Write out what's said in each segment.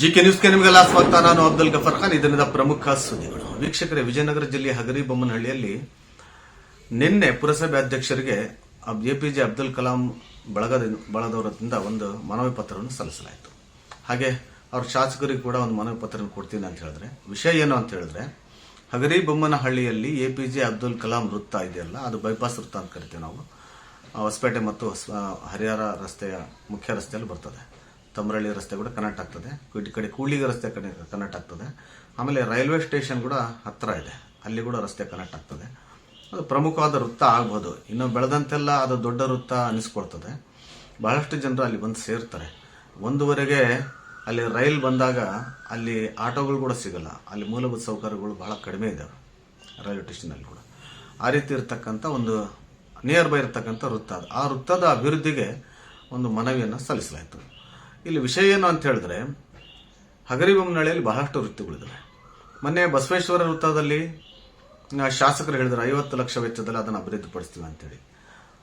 GK ನ್ಯೂಸ್ಗೆ ನಿಮಗೆಲ್ಲ ಸ್ವಾಗತ ನಾನು ಅಬ್ದುಲ್ ಗಫರ್ ಖಾನ್. ಇದರಿಂದ ಪ್ರಮುಖ ಸುದ್ದಿಗಳು. ವೀಕ್ಷಕರೇ, ವಿಜಯನಗರ ಜಿಲ್ಲೆಯ ಹಗರಿಬೊಮ್ಮನಹಳ್ಳಿಯಲ್ಲಿ ನಿನ್ನೆ ಪುರಸಭೆ ಅಧ್ಯಕ್ಷರಿಗೆ ಎಪಿಜೆ ಅಬ್ದುಲ್ ಕಲಾಂ ಬಳಗದ ಬಳಗದವರಿಂದ ಒಂದು ಮನವಿ ಪತ್ರವನ್ನು ಸಲ್ಲಿಸಲಾಯಿತು. ಹಾಗೆ ಅವ್ರ ಶಾಸಕರಿಗೆ ಕೂಡ ಒಂದು ಮನವಿ ಪತ್ರವನ್ನು ಕೊಡ್ತೀನಿ ಅಂತ ಹೇಳಿದ್ರೆ. ವಿಷಯ ಏನು ಅಂತ ಹೇಳಿದ್ರೆ ಹಗರಿಬೊಮ್ಮನಹಳ್ಳಿಯಲ್ಲಿ ಎಪಿಜೆ ಅಬ್ದುಲ್ ಕಲಾಂ ವೃತ್ತ ಇದೆಯಲ್ಲ, ಅದು ಬೈಪಾಸ್ ವೃತ್ತ ಅಂತ ಕರಿತೀವಿ ನಾವು. ಹೊಸಪೇಟೆ ಮತ್ತು ಹರಿಹರ ರಸ್ತೆಯ ಮುಖ್ಯ ರಸ್ತೆಯಲ್ಲಿ ಬರ್ತದೆ. ತಮರಳ್ಳಿ ರಸ್ತೆ ಕೂಡ ಕನೆಕ್ಟ್ ಆಗ್ತದೆ. ಈ ಕಡೆ ಕೂಳಿಗೆ ರಸ್ತೆ ಕನೆಕ್ಟ್ ಆಗ್ತದೆ. ಆಮೇಲೆ ರೈಲ್ವೆ ಸ್ಟೇಷನ್ ಕೂಡ ಹತ್ತಿರ ಇದೆ. ಅಲ್ಲಿ ಕೂಡ ರಸ್ತೆ ಕನೆಕ್ಟ್ ಆಗ್ತದೆ. ಅದು ಪ್ರಮುಖವಾದ ವೃತ್ತ ಆಗ್ಬೋದು. ಇನ್ನು ಬೆಳೆದಂತೆಲ್ಲ ಅದು ದೊಡ್ಡ ವೃತ್ತ ಅನಿಸ್ಕೊಳ್ತದೆ. ಬಹಳಷ್ಟು ಜನರು ಅಲ್ಲಿ ಬಂದು ಸೇರ್ತಾರೆ. ಒಂದುವರೆಗೆ ಅಲ್ಲಿ ರೈಲ್ ಬಂದಾಗ ಅಲ್ಲಿ ಆಟೋಗಳು ಕೂಡ ಸಿಗಲ್ಲ. ಅಲ್ಲಿ ಮೂಲಭೂತ ಸೌಕರ್ಯಗಳು ಬಹಳ ಕಡಿಮೆ ಇದ್ದಾವೆ ರೈಲ್ವೆ ಸ್ಟೇಷನಲ್ಲಿ ಕೂಡ. ಆ ರೀತಿ ಇರತಕ್ಕಂಥ ಒಂದು ನಿಯರ್ ಬೈ ಇರತಕ್ಕಂಥ ವೃತ್ತ ಅದು. ಆ ವೃತ್ತದ ಅಭಿವೃದ್ಧಿಗೆ ಒಂದು ಮನವಿಯನ್ನು ಸಲ್ಲಿಸಲಾಯಿತು. ಇಲ್ಲಿ ವಿಷಯ ಏನು ಅಂತ ಹೇಳಿದ್ರೆ ಹಗರಿಬೊಮ್ಮನಹಳ್ಳಿಯಲ್ಲಿ ಬಹಳಷ್ಟು ವೃತ್ತಿಗಳಿದ್ದಾವೆ ಮೊನ್ನೆ ಬಸವೇಶ್ವರ ವೃತ್ತದಲ್ಲಿ ಶಾಸಕರು ಹೇಳಿದ್ರು, ಐವತ್ತು ಲಕ್ಷ ವೆಚ್ಚದಲ್ಲಿ ಅದನ್ನು ಅಭಿವೃದ್ಧಿಪಡಿಸ್ತೀವಿ ಅಂತೇಳಿ.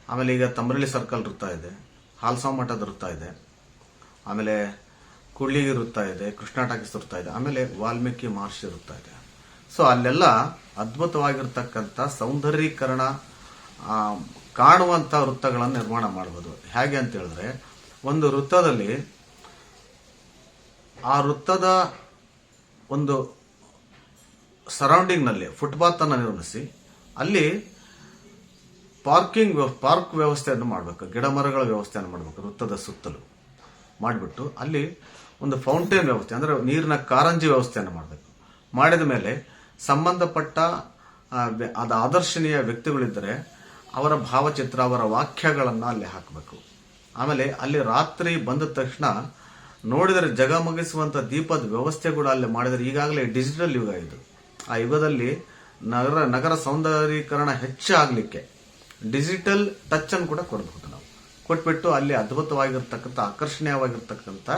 ಆಮೇಲೆ ಈಗ ತಮರಳ್ಳಿ ಸರ್ಕಲ್ ವೃತ್ತ ಇದೆ, ಹಾಲ್ಸಾವ್ ಮಠದ ವೃತ್ತ ಇದೆ, ಆಮೇಲೆ ಕುಳ್ಳಿಗಿ ವೃತ್ತ ಇದೆ, ಕೃಷ್ಣ ಟಾಕೀಸ್ ವೃತ್ತ ಇದೆ, ಆಮೇಲೆ ವಾಲ್ಮೀಕಿ ಮಹರ್ಷಿ ವೃತ್ತ ಇದೆ. ಸೊ ಅಲ್ಲೆಲ್ಲ ಅದ್ಭುತವಾಗಿರ್ತಕ್ಕಂಥ ಸೌಂದರ್ಯೀಕರಣ ಕಾಣುವಂಥ ವೃತ್ತಗಳನ್ನು ನಿರ್ಮಾಣ ಮಾಡ್ಬೋದು. ಹೇಗೆ ಅಂತ ಹೇಳಿದ್ರೆ, ಒಂದು ವೃತ್ತದಲ್ಲಿ ಆ ವೃತ್ತದ ಒಂದು ಸರೌಂಡಿಂಗ್ನಲ್ಲಿ ಫುಟ್ಪಾತನ್ನು ನಿರ್ಮಿಸಿ, ಅಲ್ಲಿ ಪಾರ್ಕಿಂಗ್ ಪಾರ್ಕ್ ವ್ಯವಸ್ಥೆಯನ್ನು ಮಾಡಬೇಕು, ಗಿಡ ಮರಗಳ ವ್ಯವಸ್ಥೆಯನ್ನು ಮಾಡಬೇಕು, ವೃತ್ತದ ಸುತ್ತಲೂ ಮಾಡಿಬಿಟ್ಟು, ಅಲ್ಲಿ ಒಂದು ಫೌಂಟೇನ್ ವ್ಯವಸ್ಥೆ, ಅಂದರೆ ನೀರಿನ ಕಾರಂಜಿ ವ್ಯವಸ್ಥೆಯನ್ನು ಮಾಡಬೇಕು. ಮಾಡಿದ ಮೇಲೆ ಸಂಬಂಧಪಟ್ಟ ಅದು ಆದರ್ಶನೀಯ ವ್ಯಕ್ತಿಗಳಿದ್ದರೆ ಅವರ ಭಾವಚಿತ್ರ, ಅವರ ವಾಕ್ಯಗಳನ್ನು ಅಲ್ಲಿ ಹಾಕಬೇಕು. ಆಮೇಲೆ ಅಲ್ಲಿ ರಾತ್ರಿ ಬಂದ ತಕ್ಷಣ ನೋಡಿದರೆ ಜಗಮಗಿಸುವಂತ ದೀಪದ ವ್ಯವಸ್ಥೆ ಕೂಡ ಅಲ್ಲಿ ಮಾಡಿದರೆ ಈಗಾಗಲೇ ಡಿಜಿಟಲ್ ಯುಗ ಇದು. ಆ ಯುಗದಲ್ಲಿ ನಗರ ನಗರ ಸೌಂದರ್ಯೀಕರಣ ಹೆಚ್ಚಾಗಲಿಕ್ಕೆ ಡಿಜಿಟಲ್ ಟಚ್ ಅನ್ನು ಕೂಡ ಕೊಡಬಹುದು ನಾವು. ಕೊಟ್ಬಿಟ್ಟು ಅಲ್ಲಿ ಅದ್ಭುತವಾಗಿರ್ತಕ್ಕಂಥ, ಆಕರ್ಷಣೀಯವಾಗಿರ್ತಕ್ಕಂಥ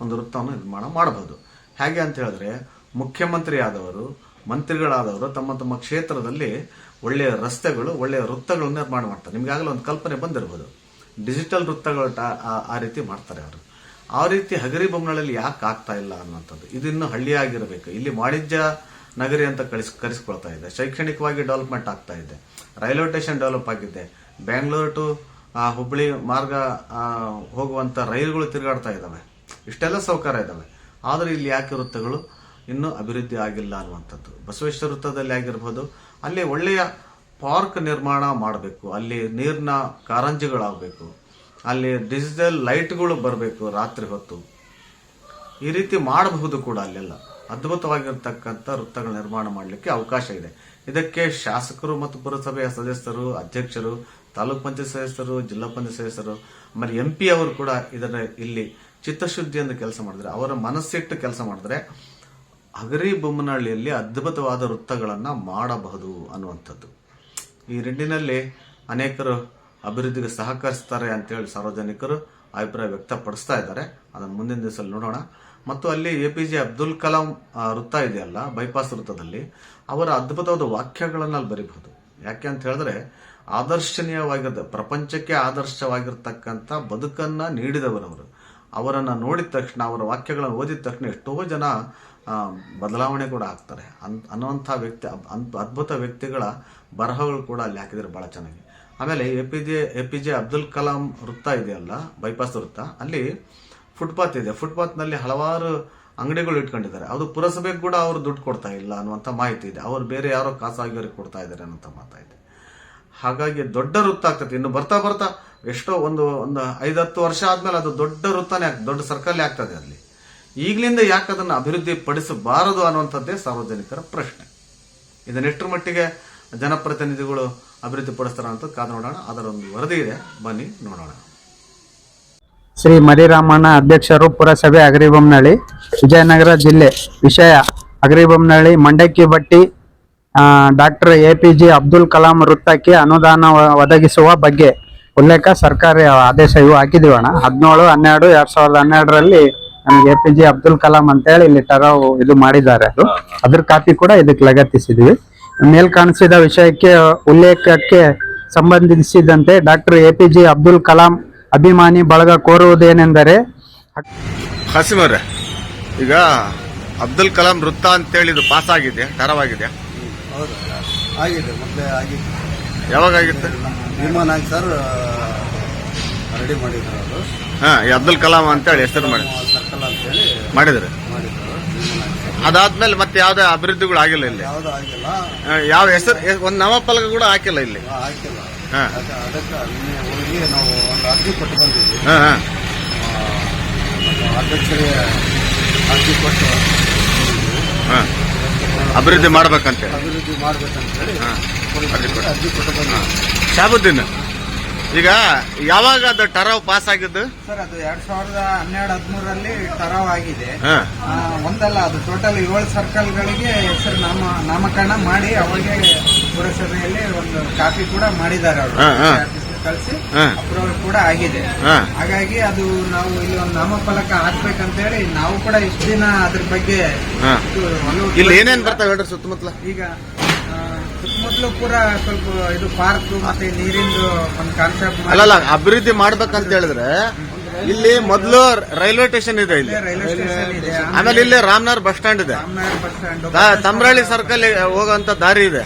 ಒಂದು ವೃತ್ತವನ್ನು ನಿರ್ಮಾಣ ಮಾಡಬಹುದು. ಹೇಗೆ ಅಂತ ಹೇಳಿದ್ರೆ ಮುಖ್ಯಮಂತ್ರಿ ಆದವರು ಮಂತ್ರಿಗಳಾದವರು ತಮ್ಮ ತಮ್ಮ ಕ್ಷೇತ್ರದಲ್ಲಿ ಒಳ್ಳೆಯ ರಸ್ತೆಗಳು, ಒಳ್ಳೆಯ ವೃತ್ತಗಳು ನಿರ್ಮಾಣ ಮಾಡ್ತಾರೆ. ನಿಮ್ಗಾಗಲೇ ಒಂದು ಕಲ್ಪನೆ ಬಂದಿರಬಹುದು ಡಿಜಿಟಲ್ ವೃತ್ತಗಳು ಆ- ರೀತಿ ಮಾಡ್ತಾರೆ ಅವರು ಆ ರೀತಿ ಹಗರಿ ಬೊಮ್ಮಗಳಲ್ಲಿ ಯಾಕೆ ಆಗ್ತಾ ಇಲ್ಲ ಅನ್ನುವಂಥದ್ದು. ಇದಿನ್ನು ಹಳ್ಳಿಯಾಗಿರಬೇಕು. ಇಲ್ಲಿ ವಾಣಿಜ್ಯ ನಗರಿ ಅಂತ ಕಳಿಸ್, ಕರೆಸ್ಕೊಳ್ತಾ ಇದೆ. ಶೈಕ್ಷಣಿಕವಾಗಿ ಡೆವಲಪ್ಮೆಂಟ್ ಆಗ್ತಾ ಇದೆ. ರೈಲ್ವೆ ಸ್ಟೇಷನ್ ಡೆವಲಪ್ ಆಗಿದೆ. ಬೆಂಗಳೂರು ಟು ಹುಬ್ಬಳ್ಳಿ ಮಾರ್ಗ ಹೋಗುವಂಥ ರೈಲುಗಳು ತಿರುಗಾಡ್ತಾ ಇದ್ದಾವೆ ಇಷ್ಟೆಲ್ಲ ಸೌಕರ್ಯ ಇದ್ದಾವೆ ಆದರೆ ಇಲ್ಲಿ ಯಾಕೆ ವೃತ್ತಗಳು? ಇನ್ನೂ ಅಭಿವೃದ್ಧಿ ಆಗಿಲ್ಲ ಅನ್ನುವಂಥದ್ದು. ಬಸವೇಶ್ವರ ವೃತ್ತದಲ್ಲಿ ಆಗಿರ್ಬೋದು, ಅಲ್ಲಿ ಒಳ್ಳೆಯ ಪಾರ್ಕ್ ನಿರ್ಮಾಣ ಮಾಡಬೇಕು, ಅಲ್ಲಿ ನೀರಿನ ಕಾರಂಜಿಗಳಾಗಬೇಕು, ಅಲ್ಲಿ ಡಿಜಿಟಲ್ ಲೈಟ್ಗಳು ಬರಬೇಕು ರಾತ್ರಿ ಹೊತ್ತು. ಈ ರೀತಿ ಮಾಡಬಹುದು ಕೂಡ ಅಲ್ಲೆಲ್ಲ. ಅದ್ಭುತವಾಗಿರ್ತಕ್ಕಂಥ ವೃತ್ತಗಳ ನಿರ್ಮಾಣ ಮಾಡಲಿಕ್ಕೆ ಅವಕಾಶ ಇದೆ. ಇದಕ್ಕೆ ಶಾಸಕರು ಮತ್ತು ಪುರಸಭೆಯ ಸದಸ್ಯರು, ಅಧ್ಯಕ್ಷರು, ತಾಲೂಕ್ ಪಂಚಾಯತ್ ಸದಸ್ಯರು, ಜಿಲ್ಲಾ ಪಂಚಾಯತ್ ಸದಸ್ಯರು, ಆಮೇಲೆ ಎಂ ಅವರು ಕೂಡ ಇದರ ಇಲ್ಲಿ ಚಿತ್ತಶುದ್ಧಿಯಿಂದ ಕೆಲಸ ಮಾಡಿದ್ರೆ ಅವರ ಮನಸ್ಸಿಟ್ಟು ಕೆಲಸ ಮಾಡಿದ್ರೆ ಹಗರಿ ಬೊಮ್ಮನಹಳ್ಳಿಯಲ್ಲಿ ಅದ್ಭುತವಾದ ವೃತ್ತಗಳನ್ನು ಮಾಡಬಹುದು ಅನ್ನುವಂಥದ್ದು. ಈ ನಿಟ್ಟಿನಲ್ಲಿ ಅನೇಕರು ಅಭಿವೃದ್ಧಿಗೆ ಸಹಕರಿಸ್ತಾರೆ ಅಂತೇಳಿ ಸಾರ್ವಜನಿಕರು ಅಭಿಪ್ರಾಯ ವ್ಯಕ್ತಪಡಿಸ್ತಾ ಇದ್ದಾರೆ. ಅದನ್ನು ಮುಂದಿನ ದಿವಸದಲ್ಲಿ ನೋಡೋಣ. ಮತ್ತು ಅಲ್ಲಿ A P J Abdul Kalam ವೃತ್ತ ಇದೆಯಲ್ಲ, ಬೈಪಾಸ್ ವೃತ್ತದಲ್ಲಿ, ಅವರ ಅದ್ಭುತವಾದ ವಾಕ್ಯಗಳನ್ನು ಅಲ್ಲಿ ಬರೀಬಹುದು. ಯಾಕೆ ಅಂತ ಹೇಳಿದ್ರೆ ಆದರ್ಶನೀಯವಾಗಿದ್ದ ಪ್ರಪಂಚಕ್ಕೆ ಆದರ್ಶವಾಗಿರ್ತಕ್ಕಂಥ ಬದುಕನ್ನ ನೀಡಿದವರವರು. ಅವರನ್ನು ನೋಡಿದ ತಕ್ಷಣ, ಅವರ ವಾಕ್ಯಗಳನ್ನು ಓದಿದ ತಕ್ಷಣ ಎಷ್ಟೋ ಜನ ಬದಲಾವಣೆ ಕೂಡ ಆಗ್ತಾರೆ. ಅನ್, ಅನ್ನುವಂಥ ವ್ಯಕ್ತಿ ಅದ್ಭುತ ವ್ಯಕ್ತಿಗಳ ಬರಹಗಳು ಕೂಡ ಅಲ್ಲಿ ಹಾಕಿದರೆ ಬಹಳ ಚೆನ್ನಾಗಿ. ಆಮೇಲೆ A P J A P J Abdul Kalam ವೃತ್ತ ಇದೆಯಲ್ಲ, ಬೈಪಾಸ್ ವೃತ್ತ, ಅಲ್ಲಿ ಫುಟ್ಪಾತ್ ಇದೆ. ಫುಟ್ಪಾತ್ನಲ್ಲಿ ಹಲವಾರು ಅಂಗಡಿಗಳು ಇಟ್ಕೊಂಡಿದ್ದಾರೆ. ಅದು ಪುರಸಭೆಗೆ ಕೂಡ ಅವರು ದುಡ್ಡು ಕೊಡ್ತಾ ಇಲ್ಲ ಅನ್ನುವಂಥ ಮಾಹಿತಿ ಇದೆ. ಅವರು ಬೇರೆ ಯಾರೋ ಖಾಸಗಿಯವರಿಗೆ ಕೊಡ್ತಾ ಇದ್ದಾರೆ ಅನ್ನೋಂಥ ಮಾತಾಯಿದೆ ಹಾಗಾಗಿ ದೊಡ್ಡ ವೃತ್ತ ಆಗ್ತದೆ. ಇನ್ನು ಬರ್ತಾ ಬರ್ತಾ ಎಷ್ಟೋ ಒಂದು ಒಂದು ಐದು ಹತ್ತು ವರ್ಷ ಆದಮೇಲೆ ಅದು ದೊಡ್ಡ ವೃತ್ತನೇ ದೊಡ್ಡ ಸರ್ಕಲ್ ಆಗ್ತದೆ ಅಲ್ಲಿ. ಈಗಲಿಂದ ಯಾಕೆ ಅದನ್ನು ಅಭಿವೃದ್ಧಿ ಪಡಿಸಬಾರದು ಅನ್ನುವಂಥದ್ದೇ ಸಾರ್ವಜನಿಕರ ಪ್ರಶ್ನೆ. ಇದನ್ನೆಷ್ಟರ ಮಟ್ಟಿಗೆ ಜನಪ್ರತಿನಿಧಿಗಳು ಅಭಿವೃದ್ಧಿ ಪಡಿಸ್ತಾರ ಅಂತ ಕಾದು ನೋಡೋಣ. ಅದರ ಒಂದು ವರದಿ ಇದೆ. ಬನ್ನಿ ನೋಡೋಣ. ಶ್ರೀ ಮರಿರಾಮಣ್ಣ ಅಧ್ಯಕ್ಷರು ಪುರಸಭೆ ಅಗರಿಬೊಮ್ಮನಹಳ್ಳಿ ವಿಜಯನಗರ ಜಿಲ್ಲೆ ವಿಷಯ ಅಗರಿಬೊಮ್ಮನಹಳ್ಳಿ ಮಂಡಕ್ಕಿ ಬಟ್ಟಿ doctor A P J Abdul Kalam ವೃತ್ತಕ್ಕೆ ಅನುದಾನ ಒದಗಿಸುವ ಬಗ್ಗೆ ಉಲ್ಲೇಖ ಸರ್ಕಾರಿ ಆದೇಶ ಇವು ಹಾಕಿದೀವಣ್ಣ. ಹದಿನೇಳು, ಹನ್ನೆರಡು, ಎರಡು ಸಾವಿರದ ಹನ್ನೆರಡರಲ್ಲಿ ನಮ್ಗೆ A P J Abdul Kalam ಅಂತೇಳಿ ಇಲ್ಲಿ ಟರಾವ್ ಇದು ಮಾಡಿದ್ದಾರೆ ಅದು. ಅದ್ರ ಕಾಪಿ ಕೂಡ ಇದಕ್ಕೆ ಲಗತ್ತಿಸಿದ್ವಿ. ಮೇಲ್ ಕಾಣಿಸಿದ ವಿಷಯಕ್ಕೆ ಉಲ್ಲೇಖಕ್ಕೆ ಸಂಬಂಧಿಸಿದಂತೆ doctor A P J Abdul Kalam ಅಭಿಮಾನಿ ಬಳಗ ಕೋರುವುದೇನೆಂದರೆ ಹಸಿಮರೆ ಈಗ ಅಬ್ದುಲ್ ಕಲಾಂ ವೃತ್ತ ಅಂತೇಳಿ ಇದು ಪಾಸ್ ಆಗಿದೆ ಟರವಾಗಿದೆ ಹೌದು ಆಗಿದೆ ಮೊದಲೇ ಆಗಿದೆ. ಯಾವಾಗ ಆಗಿತ್ತು? ವಿಮಾನ ಸರ್ ರೆಡಿ ಮಾಡಿದ್ರು ಅವರು ಹಾ ಅಬ್ದುಲ್ ಕಲಾಂ ಅಂತೇಳಿ ಹೆಸರು ಮಾಡಿ ಮಾಡಿದ್ರು. ಮಾಡಿದ್ರು ಅದಾದ್ಮೇಲೆ ಮತ್ತೆ ಯಾವ್ದೇ ಅಭಿವೃದ್ಧಿಗಳು ಆಗಿಲ್ಲ ಇಲ್ಲಿ. ಯಾವುದೂ ಆಗಿಲ್ಲ. ಯಾವ ಹೆಸರು ಒಂದ್ ನಾಮಫಲಕ ಕೂಡ ಹಾಕಿಲ್ಲ ಇಲ್ಲಿ. ಹಾಕಿಲ್ಲ. ಹಾ. ಅದ ಅದಕ್ಕೆ ನಿನ್ನೆ ಹೋಗಿ ನಾವು ಒಂದು ಅರ್ಜಿ ಕೊಟ್ಟು ಬಂದಿದ್ವಿ. ಹಾ ಹಾ. ನಮ್ಮ ಅಧ್ಯಕ್ಷರಿಗೆ ಅರ್ಜಿ ಕೊಟ್ಟು ಹಾ. ಅಭಿವೃದ್ಧಿ ಮಾಡ್ಬೇಕಂತೇಳಿ. ಅಭಿವೃದ್ಧಿ ಮಾಡ್ಬೇಕಂತೇಳಿ ಹಾ. ಅರ್ಜಿ ಕೊಟ್ಟು. ಅರ್ಜಿ ಕೊಟ್ಟು ಬಂದಿದ್ವಿ ಶಾಬುದ್ದೀನ್. ಈಗ ಯಾವಾಗ ಅದು ಟರಾವ್ ಪಾಸ್ ಆಗಿದ್ದು? ಸರ್ ಅದು ಎರಡ್ ಸಾವಿರದ ಹನ್ನೆರಡು ಹದಿಮೂರಲ್ಲಿ ಟರಾವ್ ಆಗಿದೆ. ಹಾ. ಆ, ಒಂದಲ್ಲ ಅದು ಟೋಟಲ್ ಏಳು ಸರ್ಕಲ್ಗಳಿಗೆ ಹೆಸರು ನಾಮ ನಾಮಕರಣ ಮಾಡಿ ಅವಾಗೆ ಪುರಸಭೆಯಲ್ಲಿ ಒಂದು ಕಾಪಿ ಕೂಡ ಮಾಡಿದ್ದಾರೆ ಅವರು. ಹಾ, ಹಾ. ಕಳಿಸಿ ಹಾ. ಅಪ್ರೂವಲ್ ಕೂಡ ಆಗಿದೆ. ಹಾ. ಹಾಗಾಗಿ ಅದು ನಾವು ಇಲ್ಲಿ ಒಂದು ನಾಮಫಲಕ ಹಾಕ್ಬೇಕಂತೇಳಿ ನಾವು ಕೂಡ ಇಷ್ಟು ದಿನ ಅದ್ರ ಬಗ್ಗೆ ಹಾ. ಇದು ಒಲವು ಇಲ್ಲಿ ಏನೇನ್ ಬರ್ತಾವೆ ಹೇಳ್ರಿ ಸುತ್ತಮುತ್ತಲ? ಈಗ ಸುತ್ತಮುತ್ತಲು ಪೂರ ಸ್ವಲ್ಪ ಇದು ಪಾರ್ಕ್ ಮತ್ತೆ ನೀರಿಂದು ಒಂದು ಕಾನ್ಸೆಪ್ಟ್ ಅಲ್ಲಲ್ಲ ಅಭಿವೃದ್ಧಿ ಮಾಡ್ಬೇಕಂತ ಹೇಳಿದ್ರೆ ಇಲ್ಲಿ ಮೊದಲು ರೈಲ್ವೆ ಸ್ಟೇಷನ್ ಇದೆ ಇಲ್ಲಿ. ರೈಲ್ವೆ ಸ್ಟೇಷನ್ ಇದೆ. ಆಮೇಲೆ ಇಲ್ಲಿ ರಾಮನಗರ್ ಬಸ್ ಸ್ಟ್ಯಾಂಡ್ ಇದೆ. ರಾಮನಗರ ಬಸ್ ಸ್ಟ್ಯಾಂಡ್ ತ- ತಮ್ರಳ್ಳಿ ಸರ್ಕಲ್ ಹೋಗೋಂತ ದಾರಿ ಇದೆ.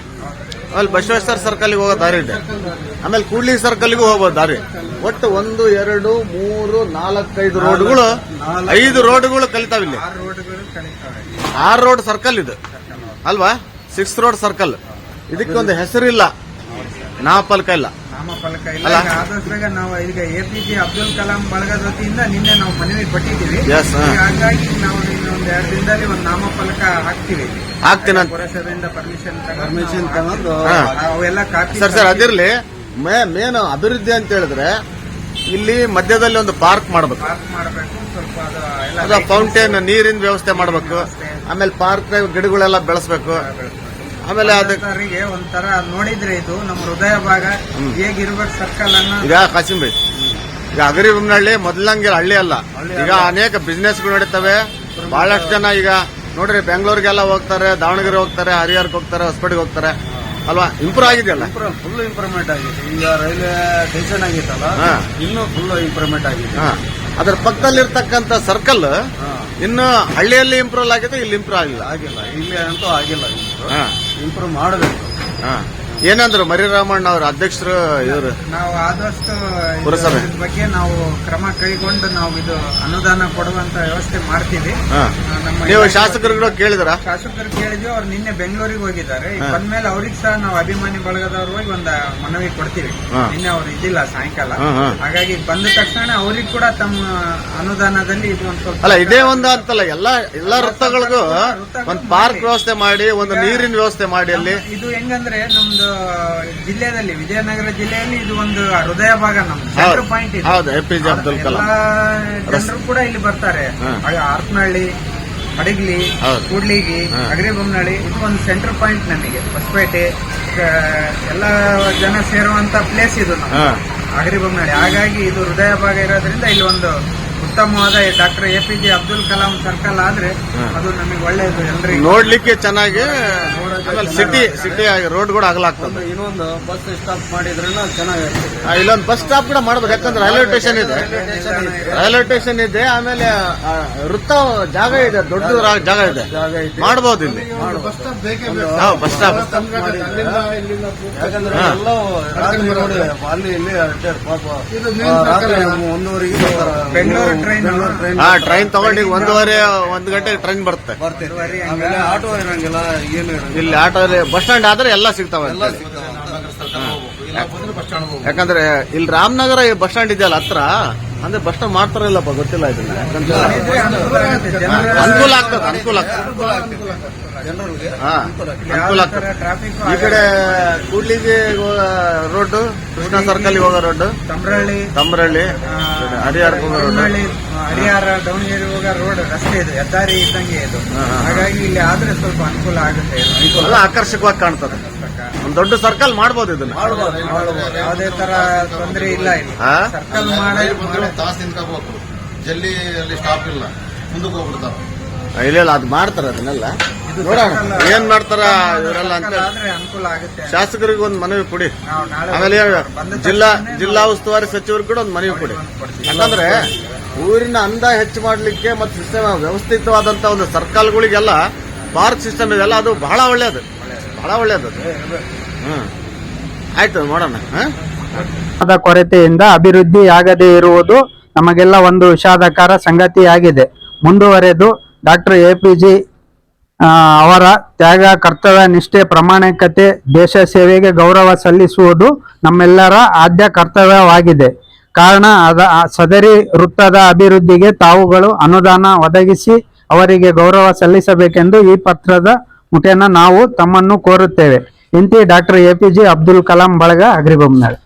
ಆಮೇಲೆ ಬಸವೇಶ್ವರ ಸರ್ಕಲ್ ಹೋಗೋ ದಾರಿ ಇದೆ. ಆಮೇಲೆ ಕೂಡ್ಲಿ ಸರ್ಕಲ್ಗೂ ಹೋಗೋ ದಾರಿ. ಒಟ್ಟು ಒಂದು ಎರಡು ಮೂರು ನಾಲ್ಕೈದು ರೋಡ್ಗಳು ಐದು ರೋಡ್ಗಳು ಕಲಿತಾವ ಇಲ್ಲಿ. ಆರು ರೋಡ್ಗಳು ಕಳೀತವೆ ಆರು ರೋಡ್ ಸರ್ಕಲ್ ಇದು. ಅಲ್ವಾ? ಸಿಕ್ಸ್ ರೋಡ್ ಸರ್ಕಲ್ ಇದಕ್ಕೊಂದು ಹೆಸರಿಲ್ಲ. ನಾಮಫಲಕ ಇಲ್ಲ. ನಾಮಫಲಕ ಇಲ್ಲ. ಆದಷ್ಟು ನಾವು ಈಗ A P J Abdul Kalam ಬಳಗದ ವತಿಯಿಂದ ನಿನ್ನೆ ನಾವು ಮನವಿ ಪಟ್ಟಿದ್ದೀವಿ ಹಾಗಾಗಿ ನಾವು ಇನ್ನೊಂದು ಎರಡು ದಿನದಲ್ಲಿ ಒಂದು ನಾಮಫಲಕ ಹಾಕ್ತೀವಿ. ಹಾಕ್ತೀನಂತ. ಪುರಸಭೆಯಿಂದ ಪರ್ಮಿಷನ್ ಪರ್ಮಿಷನ್ ತಗೊಂಡು. ಅವೆಲ್ಲ ಕಾಪಿ ಸರ್ ಸರ್ ಅದಿರ್ಲಿ. ಮೇನ್ ಅಭಿವೃದ್ಧಿ ಅಂತ ಹೇಳಿದ್ರೆ ಇಲ್ಲಿ ಮಧ್ಯದಲ್ಲಿ ಒಂದು ಪಾರ್ಕ್ ಮಾಡ್ಬೇಕು. ಪಾರ್ಕ್ ಮಾಡಬೇಕು. ಸ್ವಲ್ಪ ಅದು ಫೌಂಟೇನ್ ನೀರಿನ ವ್ಯವಸ್ಥೆ ಮಾಡ್ಬೇಕು. ಆಮೇಲೆ ಪಾರ್ಕ್ ಗಿಡಗಳೆಲ್ಲ ಬೆಳೆಸಬೇಕು. ಆಮೇಲೆ ಅದಕ್ಕೆ ಒಂಥರ ನೋಡಿದ್ರೆ ಇದು ನಮ್ಮ ಹೃದಯ ಭಾಗ ಹೇಗಿರ್ಬೇಕು ಸರ್ಕಲ್ ಅನ್ನ ಈಗ ಕಾಸಿಂ ಬೈ ಈಗ ಅಗರಿ ಬೊಮ್ಮನಹಳ್ಳಿ ಮೊದಲಂಗೆ ಹಳ್ಳಿ ಅಲ್ಲ. ಈಗ ಅನೇಕ ಬಿಸ್ನೆಸ್ಗಳು ನಡೀತವೆ. ಬಹಳಷ್ಟು ಜನ ಈಗ ನೋಡ್ರಿ ಬೆಂಗಳೂರಿಗೆಲ್ಲ ಹೋಗ್ತಾರೆ ದಾವಣಗೆರೆ ಹೋಗ್ತಾರೆ ಹರಿಹರಕ್ಕೆ ಹೋಗ್ತಾರೆ ಹೊಸಪೇಟೆಗೆ ಹೋಗ್ತಾರೆ. ಅಲ್ವಾ? ಇಂಪ್ರೂವ್ ಆಗಿದೆಯಲ್ಲ? ಫುಲ್ ಇಂಪ್ರೂವ್ಮೆಂಟ್ ಆಗಿದೆ. ಈಗ ರೈಲ್ವೆ ಸ್ಟೇಷನ್ ಆಗಿತ್ತಲ್ಲ. ಇನ್ನೂ ಫುಲ್ ಇಂಪ್ರೂವ್ಮೆಂಟ್ ಆಗಿದೆ. ಅದ್ರ ಪಕ್ಕದಲ್ಲಿರ್ತಕ್ಕಂಥ ಸರ್ಕಲ್. ಇನ್ನು ಹಳ್ಳಿಯಲ್ಲಿ ಇಂಪ್ರೂವ್ ಆಗಿದೆ ಇಲ್ಲಿ ಇಂಪ್ರೂವ್ ಆಗಿಲ್ಲ. ಆಗಿಲ್ಲ. ಇಲ್ಲಿ ಅಂತೂ ಆಗಿಲ್ಲ. ಇಂಪ್ರೂವ್ ಮಾಡಬೇಕು. ಹಾ. ಏನಂದ್ರು ಮರಿರಾಮಣ್ಣ ಅವ್ರ ಅಧ್ಯಕ್ಷರು ಇವರು? ನಾವು ಆದಷ್ಟು ಪುರಸಭೆ. ಇದ್ರ ಬಗ್ಗೆ ನಾವು ಕ್ರಮ ಕೈಗೊಂಡು ನಾವು ಇದು ಅನುದಾನ ಕೊಡುವಂತ ವ್ಯವಸ್ಥೆ ಮಾಡ್ತೀವಿ. ಹಾ. ನಮ್ಮ ನೀವು ಇಲಾಖೆ- ಶಾಸಕರುಗಳು ಕೇಳಿದ್ರ? ಶಾಸಕರು ಕೇಳಿದ್ವಿ ಅವ್ರು ನಿನ್ನೆ ಬೆಂಗಳೂರಿಗೆ ಹೋಗಿದ್ದಾರೆ. ಈಗ. ಬಂದ್ಮೇಲೆ ಅವ್ರಿಗೆ ಸಹ ನಾವು ಅಭಿಮಾನಿ ಬಳಗದವ್ರು ಹೋಗಿ ಒಂದು ಮನವಿ ಕೊಡ್ತೀವಿ. ಹಾ. ನಿನ್ನೆ ಅವ್ರು ಇದ್ದಿಲ್ಲ ಸಾಯಂಕಾಲ. ಹಾ, ಹಾ. ಹಾಗಾಗಿ ಬಂದ ತಕ್ಷಣ ಅವ್ರಿಗೆ ಕೂಡ ತಮ್ಮ ಅನುದಾನದಲ್ಲಿ ಇದು ಒಂದು ಸ್ವಲ್ಪ ಅಲ್ಲ ಇದೇ ಒಂದು ಅಂತಲ್ಲ ಎಲ್ಲಾ ಎಲ್ಲಾ ವೃತ್ತಗಳಿಗೂ ಒಂದು ಪಾರ್ಕ್ ವ್ಯವಸ್ಥೆ ಮಾಡಿ ಒಂದು ನೀರಿನ ವ್ಯವಸ್ಥೆ ಮಾಡಿ ಅಲ್ಲಿ. ಇದು ಹೆಂಗಂದ್ರೆ ನಮ್ದು ಜಿಲ್ಲೆಯಲ್ಲಿ ವಿಜಯನಗರ ಜಿಲ್ಲೆಯಲ್ಲಿ ಇದು ಒಂದು ಹೃದಯ ಭಾಗ ನಮ್ದು. ಪಾಯಿಂಟ್ ಇದೆ. ಹೌದು A P J Abdul Kalam. ಎಲ್ಲ ಜನರು ಕೂಡ ಇಲ್ಲಿ ಬರ್ತಾರೆ. ಹರಪನಹಳ್ಳಿ ಹಡಗ್ಲಿ ಕೂಡ್ಲಿಗಿ ಅಗ್ರಿಬೊಮ್ಮನಹಳ್ಳಿ ಇದು ಒಂದು ಸೆಂಟರ್ ಪಾಯಿಂಟ್ ನಮಗೆ ಹೊಸಪೇಟೆ ಎಲ್ಲ ಜನ ಸೇರುವಂತ ಪ್ಲೇಸ್ ಇದು ನಮ್ಮ. ಅಗರಿಬೊಮ್ಮನಹಳ್ಳಿ ಹಾಗಾಗಿ ಇದು ಹೃದಯ ಭಾಗ ಇರೋದ್ರಿಂದ ಇಲ್ಲಿ ಒಂದು ಉತ್ತಮವಾದ doctor A P J Abdul Kalam circle ಆದ್ರೆ. ಅದು ನಮಗೆ ಒಳ್ಳೆಯದು ಎಲ್ರಿಗೂ. ನೋಡ್ಲಿಕ್ಕೆ ಚೆನ್ನಾಗಿ ಸಿಟಿ ಸಿಟಿ ರೋಡ್ ಕೂಡ ಆಗಲಾಗ್ತದೆ ಇನ್ನೊಂದು ಬಸ್ ಸ್ಟಾಪ್ ಮಾಡಿದ್ರೆ ಚೆನ್ನಾಗಿ ಆ, ಇಲ್ಲೊಂದು ಬಸ್ ಸ್ಟಾಪ್ ಕೂಡ ಮಾಡ್ಬೇಕು ಯಾಕಂದ್ರೆ ರೈಲ್ವೆ ಸ್ಟೇಷನ್ ಇದೆ. ರೈಲ್ವೆ ಸ್ಟೇಷನ್ ಇದೆ. ಆಮೇಲೆ ವೃತ್ತ ಜಾಗ ಇದೆ ದೊಡ್ಡ ಜಾಗ ಇದೆ. ಮಾಡಬಹುದು ಇಲ್ಲಿ. ಬಸ್ ಸ್ಟಾಪ್ ಬೇಕೇ ಬಸ್ ಸ್ಟಾಪ್. ಯಾಕಂದ್ರೆ. ಎಲ್ಲ ಅಲ್ಲಿ ಇಲ್ಲಿ ಒಂದೂವರೆಗೆ ಬೆಂಗಳೂರು ಹಾ ಟ್ರೈನ್ ತಗೊಂಡು ಒಂದೂವರೆ ಒಂದ್ ಗಂಟೆ ಟ್ರೈನ್ ಬರುತ್ತೆ. ಆಮೇಲೆ ಆಟೋ ಇರಂಗಿಲ್ಲ ಏನು ಇರಂಗಿಲ್ಲ. ಇಲ್ಲಿ ಆಟೋ ಬಸ್ ಸ್ಟ್ಯಾಂಡ್ ಆದ್ರೆ ಎಲ್ಲ ಸಿಗ್ತಾವೆ ಎಲ್ಲ ಸಿಗ್ತಾವೆ. ನಗರ ಸರ್ಕಲ್ ಹೋಗ್ಬೇಕು. ಇಲ್ಲ ಬಂದ್ರೆ ಬಸ್ ಸ್ಟ್ಯಾಂಡ್ ಹೋಗ್ಬೇಕು. ಯಾಕಂದ್ರೆ ಇಲ್ಲಿ ರಾಮನಗರ ಬಸ್ ಸ್ಟ್ಯಾಂಡ್ ಇದೆಯಲ್ಲ ಹತ್ರ ಅಂದ್ರೆ ಬಸ್ ಸ್ಟ್ಯಾಂಡ್ ಮಾಡ್ತಾರಲ್ಲಪ್ಪ ಗೊತ್ತಿಲ್ಲ ಇದನ್ನ. ಅನುಕೂಲ ಆಗುತ್ತೆ. ಅನುಕೂಲ ಆಗ್ತದೆ. ಅನುಕೂಲ ಆಗ್ತದೆ. ಹಾ ಅನುಕೂಲ ಆಗ್ತದೆ. ಈ ಕಡೆ ಕೂಡ್ಲಿಗೆ ಹೋಗೋ ರೋಡ್ ಕೃಷ್ಣ ಸರ್ಕಲ್ ಹೋಗೋ ರೋಡ್ ತಮ್ರಹಳ್ಳಿ ತಮ್ರಹಳ್ಳಿ ಹರಿಹರ ಹೋಗೋ ರೋಡ್ ತಮ್ರಳ್ಳಿ ಹರಿಹರ ದಾವಣಗೆರೆ ಹೋಗೋ ರೋಡ್ ರಸ್ತೆ ಇದು. ಹೆದ್ದಾರಿ ಇದ್ದಂಗೆ ಇದು. ಹಾಗಾಗಿ ಇಲ್ಲಿ ಆದ್ರೆ ಸ್ವಲ್ಪ ಅನುಕೂಲ ಆಗುತ್ತೆ ಇದು. ಎಲ್ಲ ಆಕರ್ಷಕವಾಗಿ ಕಾಣ್ತದೆ. ಒಂದು ದೊಡ್ಡ ಸರ್ಕಲ್ ಮಾಡ್ಬೋದು ಇದನ್ನ. ಮಾಡ್ಬೋದು, ಮಾಡ್ಬೋದು. ಯಾವುದೇ ತರ ತೊಂದರೆ ಇಲ್ಲ? ಸರ್ಕಲ್ ಮಾಡಿ ತಾಸು ನಿಂತ್ಕೋಬೇಕು ಜಲ್ಲಿ ಅಲ್ಲಿ ಸ್ಟಾಪ್ ಇಲ್ಲ. ಮುಂದಕ್ಕೆ ಹೋಗ್ಬಿಡ್ತಾರ ಇಲ್ಲ ಇಲ್ಲ ಅದು ಮಾಡ್ತಾರೆ ಅದನ್ನೆಲ್ಲ. ನೋಡೋಣ. ಏನ್ ಮಾಡ್ತಾರ ಇವರೆಲ್ಲ ಅಂತ ಆದ್ರೆ ಅನುಕೂಲ ಆಗುತ್ತೆ. ಶಾಸಕರಿಗೆ ಒಂದು ಮನವಿ ಕೊಡಿ. ಆಮೇಲೆ ಜಿಲ್ಲಾ ಜಿಲ್ಲಾ ಉಸ್ತುವಾರಿ ಸಚಿವರು ಕೂಡ ಒಂದು ಮನವಿ ಕೊಡಿ. ಯಾಕಂದ್ರೆ ಊರಿನ ಅಂದ ಹೆಚ್ಚು ಮಾಡಲಿಕ್ಕೆ ಮತ್ತು ಸಿಸ್ಟಮ್ ವ್ಯವಸ್ಥಿತವಾದಂತ ಒಂದು ಸರ್ಕಲ್ಗಳಿಗೆಲ್ಲ ಪಾರ್ಕ್ ಸಿಸ್ಟಮ್ ಇದೆಲ್ಲ ಅದು ಬಹಳ ಒಳ್ಳೇದು. ಬಹಳ ಒಳ್ಳೇದು ಅದು. ಹ್ಮ್. ಆಯ್ತು ನೋಡೋಣ ಅದ ಕೊರತೆಯಿಂದ ಅಭಿವೃದ್ಧಿ ಆಗದೆ ಇರುವುದು ನಮಗೆಲ್ಲ ಒಂದು ವಿಷಾದಕರ ಸಂಗತಿಯಾಗಿದೆ. ಮುಂದುವರೆದು ಡಾಕ್ಟರ್ ಎ ಪಿ ಜಿ ಅವರ ತ್ಯಾಗ, ಕರ್ತವ್ಯ, ನಿಷ್ಠೆ, ಪ್ರಾಮಾಣಿಕತೆ, ದೇಶ ಸೇವೆಗೆ ಗೌರವ ಸಲ್ಲಿಸುವುದು ನಮ್ಮೆಲ್ಲರ ಆದ್ಯ ಕರ್ತವ್ಯವಾಗಿದೆ. ಕಾರಣ, ಅದ ಸದರಿ ವೃತ್ತದ ಅಭಿವೃದ್ಧಿಗೆ ತಾವುಗಳು ಅನುದಾನ ಒದಗಿಸಿ ಅವರಿಗೆ ಗೌರವ ಸಲ್ಲಿಸಬೇಕೆಂದು ಈ ಪತ್ರದ ಮುಖೇನ ನಾವು ತಮ್ಮನ್ನು ಕೋರುತ್ತೇವೆ. ಇಂತಿ doctor A P J Abdul Kalam ಬಳಗ ಅಗ್ರಿಬೊಮ್ಮನಾಳ್